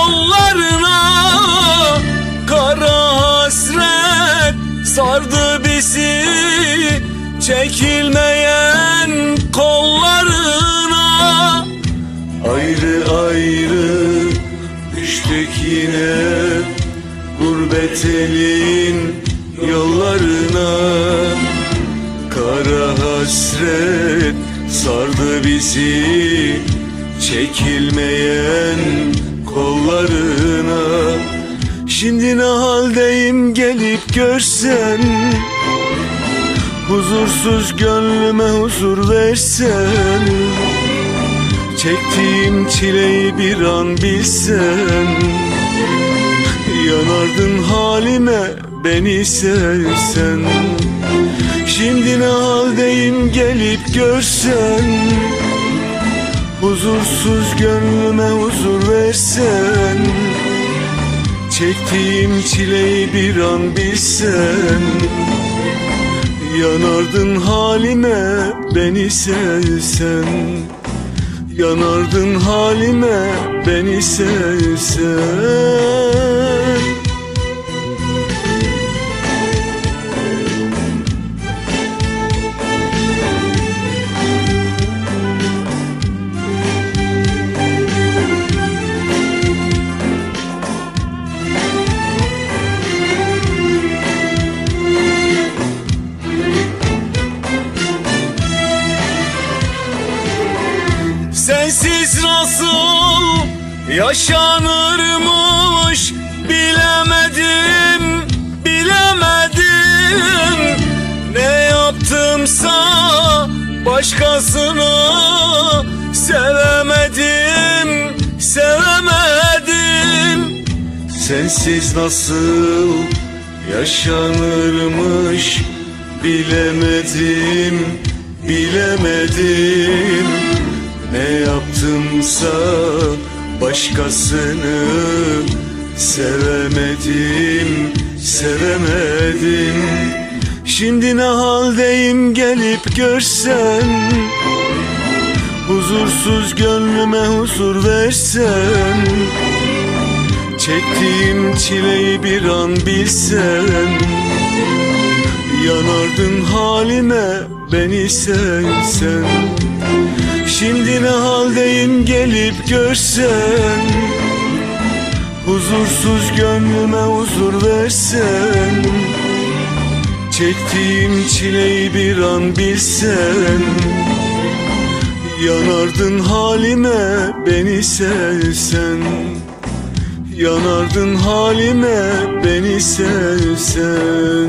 yollarına Kara hasret sardı bizi. Çekilmeyen kollarına Ayrı ayrı düştük yine. Gurbet elin yollarına Kara hasret sardı bizi. Çekilmeyen kollarına. Şimdi ne haldeyim gelip görsen Huzursuz gönlüme huzur versen. Çektiğim çileyi bir an bilsen Yanardın halime beni sevsen. Şimdi ne haldeyim gelip görsen Huzursuz gönlüme huzur versen Çektiğim çileyi bir an bilsen Yanardın halime beni sevsen Yanardın halime beni sevsen Sensiz nasıl yaşanırmış bilemedim, bilemedim. Ne yaptımsa başkasını sevemedim, sevemedim. Sensiz nasıl yaşanırmış bilemedim, bilemedim ne yaptımsa başkasını sevemedim, sevemedim. Şimdi ne haldeyim gelip görsen Huzursuz gönlüme huzur versen. Çektiğim çileyi bir an bilsen Yanardın halime beni sevsen haldeyim gelip görsen Huzursuz gönlüme huzur versen Çektiğim çileyi bir an bilsen Yanardın halime beni sevsen Yanardın halime beni sevsen